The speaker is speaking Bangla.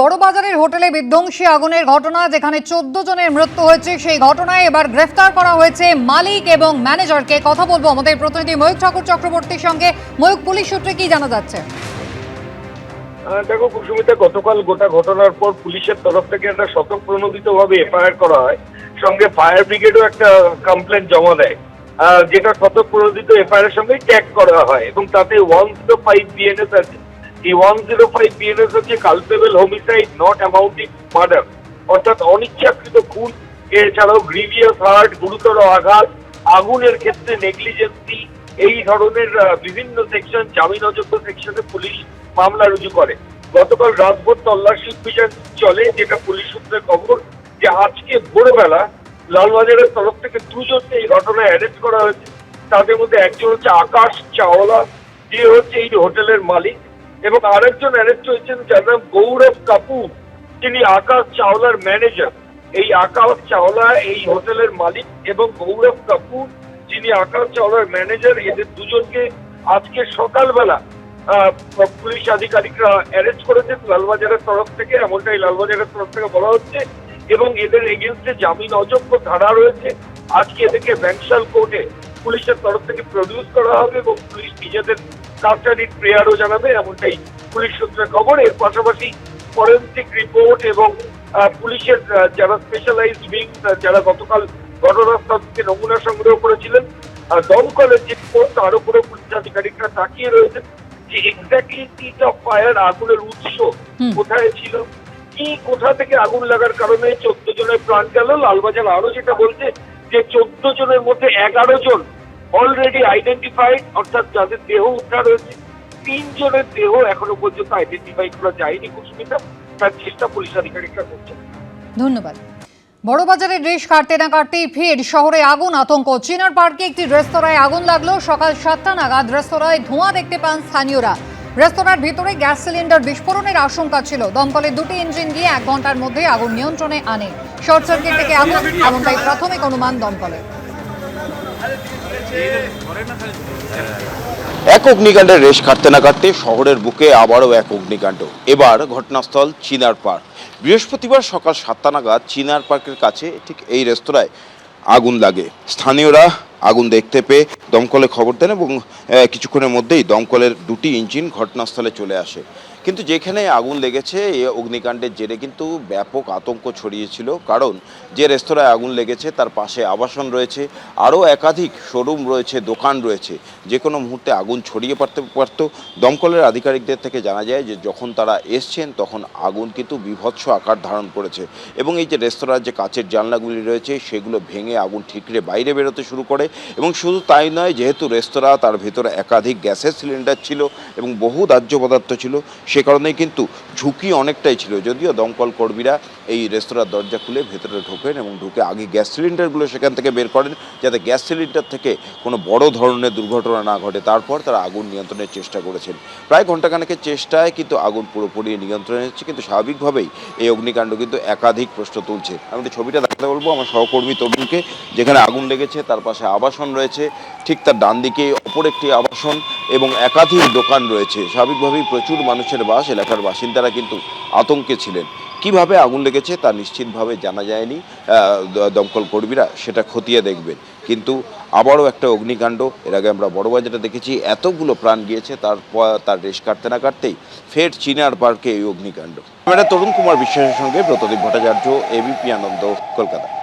বড়বাজারের হোটেলে বিধ্বংসী আগুনের ঘটনা, যেখানে চোদ্দ জনের মৃত্যু হয়েছে, সেই ঘটনায় এবার গ্রেফতার করা হয়েছে মালিক এবং ম্যানেজারকে। কথা বলব আমাদের প্রতিনিধি ময়ূক ঠাকুর চক্রবর্তীর সঙ্গে। ময়ূক পুলিশ সূত্রে কি জানা যাচ্ছে? দেখো, কুসুমিতা গতকাল গোটা ঘটনার পর পুলিশের তরফ থেকে একটা শতক প্রণোদিত ভাবে এফআইআর করা হয়। সঙ্গে ফায়ার ব্রিগেডও একটা কমপ্লেন জমা দেয়। যেটা শতক প্রণোদিত এফআইআর সঙ্গে ট্যাগ করা হয় এবং তাতে ওয়ান জিরো ফাইভ বিএনএস আছে। এই ওয়ান জিরো ফাইভ বিএনএস হচ্ছে culpable homicide not amounting murder অর্থাৎ অনিচ্ছাকৃত খুন, এছাড়াও গ্রিভিয়াস হার্ট গুরুতর আঘাত, আগুনের ক্ষেত্রে নেগলিজেন্সি এই ধরনের বিভিন্ন সেকশন জামিন অযোগ্য সেকশনে পুলিশ মামলা রুজু করে। গতকাল রাতভর তল্লাশি অভিযান চলে, যেটা পুলিশ সূত্রে খবর যে আজকে ভোরবেলা লালবাজারের তরফ থেকে দুজনকে এই ঘটনায় অ্যারেস্ট করা হয়েছে। তাদের মধ্যে একজন হচ্ছে আকাশ চাওলা যে হচ্ছে এই হোটেলের মালিক। এবং আরেকজন অ্যারেস্ট হয়েছেন, যার নাম গৌরব কাপুর। তিনি আকাশ চাওলার ম্যানেজার এই আকাশ চাওলা এই হোটেলের মালিক এবং গৌরব কাপুর যিনি আকাশ চাওলার ম্যানেজার এদের দুজনকে আজকে সকালবেলা পুলিশ আধিকারিকরা অ্যারেস্ট করেছেন লালবাজারের তরফ থেকে। এমনটাই লালবাজারের তরফ থেকে বলা হচ্ছে। এবং এদের এগেনস্টে জামিন অযোগ্য ধারা রয়েছে। আজকে এদেরকে ব্যাংশাল কোর্টে পুলিশের তরফ থেকে প্রডিউস করা হবে এবং পুলিশ নিজেদের কাস্টাডির প্রেয়ারও জানাবে এমনটাই পুলিশ সূত্রের খবর। এর পাশাপাশি ফরেন্সিক রিপোর্ট এবং পুলিশের যারা স্পেশালাইজড উইং যারা গতকাল ঘটনাস্থল থেকে নমুনা সংগ্রহ করেছিলেন দমকলের যে রিপোর্ট তার উপরে পুলিশ আধিকারিকরা তাকিয়ে রয়েছেন যে এক্স্যাক্টলি সিট অফ ফায়ার আগুনের উৎস কোথায় ছিল কি কোথা থেকে আগুন লাগার কারণে চোদ্দ জনের প্রাণ গেল? লালবাজার আরও যেটা বলছে যে চোদ্দ জনের মধ্যে এগারো জন অলরেডি আইডেন্টিফাইড অর্থাৎ যাদের দেহ উদ্ধার হয়েছে তিন জনের দেহ এখনও পর্যন্ত আইডেন্টিফাই করা যায়নি কুসুমিতা। তার চেষ্টা পুলিশ আধিকারিকরা করছে। ধন্যবাদ। বড়বাজারের রেশ কাটতে না কাটতেই ফের শহরে আগুন, আতঙ্ক। চিনার পার্কে একটি রেস্তোরাঁয় আগুন লাগল। সকাল সাতটা নাগাদ রেস্তোরাঁয় ধোঁয়া দেখতে পান স্থানীয়রা। রেস্তোরাঁর ভিতরে গ্যাস সিলিন্ডার বিস্ফোরণের আশঙ্কা ছিল। দমকলের দুটি ইঞ্জিন গিয়ে এক ঘণ্টার মধ্যে আগুন নিয়ন্ত্রণে আনে। শর্ট সার্কিট থেকে আগুন, এমনটাই প্রাথমিক অনুমান দমকলের। এক অগ্নিকাণ্ডের রেশ কাটতে না কাটতে শহরের বুকে আবারও এক অগ্নিকাণ্ড। এবার ঘটনাস্থল চিনার পার্ক। বৃহস্পতিবার সকাল সাতটা নাগাদ চিনার পার্কের কাছে ঠিক এই রেস্তোরাঁয় আগুন লাগে। স্থানীয়রা আগুন দেখতে পেয়ে দমকলে খবর দেন এবং কিছুক্ষণের মধ্যেই দমকলের দুটি ইঞ্জিন ঘটনাস্থলে চলে আসে। কিন্তু যেখানে আগুন লেগেছে এই অগ্নিকাণ্ডের জেরে কিন্তু ব্যাপক আতঙ্ক ছড়িয়েছিল। কারণ যে রেস্তোরাঁয় আগুন লেগেছে, তার পাশে আবাসন রয়েছে, আরও একাধিক শোরুম রয়েছে, দোকান রয়েছে। যে কোনো মুহূর্তে আগুন ছড়িয়ে পড়তে পারত। দমকলের আধিকারিকদের থেকে জানা যায় যে, যখন তারা এসছেন, তখন আগুন কিন্তু বিভৎস আকার ধারণ করেছে এবং এই যে রেস্তোরাঁর যে কাচের জানলাগুলি রয়েছে, সেগুলো ভেঙে আগুন ঠিকরে বাইরে বেরোতে শুরু করে এবং শুধু তাই নয়, যেহেতু রেস্তোরাঁ তার ভেতরে একাধিক গ্যাসের সিলিন্ডার ছিল এবং বহু দাহ্য পদার্থ ছিল সে কারণেই কিন্তু ঝুঁকি অনেকটাই ছিল। যদিও দমকল কর্মীরা এই রেস্তোরাঁর দরজা খুলে ভেতরে ঢোকেন এবং ঢুকে আগে গ্যাস সিলিন্ডারগুলো সেখান থেকে বের করেন যাতে গ্যাস সিলিন্ডার থেকে কোনো বড় ধরনের দুর্ঘটনা না ঘটে। তারপর তারা আগুন নিয়ন্ত্রণের চেষ্টা করেছেন। প্রায় ঘণ্টাখানেকের চেষ্টায় কিন্তু আগুন পুরোপুরি নিয়ন্ত্রণে এসেছে। কিন্তু স্বাভাবিকভাবেই এই অগ্নিকাণ্ড কিন্তু একাধিক প্রশ্ন তুলছে। আমি ছবিটা দেখাতে বলব, আমার সহকর্মী তরুণকে যেখানে আগুন লেগেছে, তার পাশে আবাসন রয়েছে, ঠিক তার ডান দিকে অপর একটি আবাসন এবং একাধিক দোকান রয়েছে। স্বাভাবিকভাবেই প্রচুর মানুষের বাস, এলাকার বাসিন্দারা কিন্তু আতঙ্কে ছিলেন। কীভাবে আগুন লেগেছে তা নিশ্চিতভাবে জানা যায়নি। দমকল কর্মীরা সেটা খতিয়ে দেখবেন। কিন্তু আবারও একটা অগ্নিকাণ্ড। এর আগে আমরা বড়বাজারে দেখেছি, এতগুলো প্রাণ গিয়েছে, তারপর তার রেশ কাটতে না কাটতেই ফের চিনার পার্কে এই অগ্নিকাণ্ড। ক্যামেরা তরুণ কুমার বিশ্বাসের সঙ্গে ব্রতদীপ ভট্টাচার্য এবিপি আনন্দ, কলকাতা।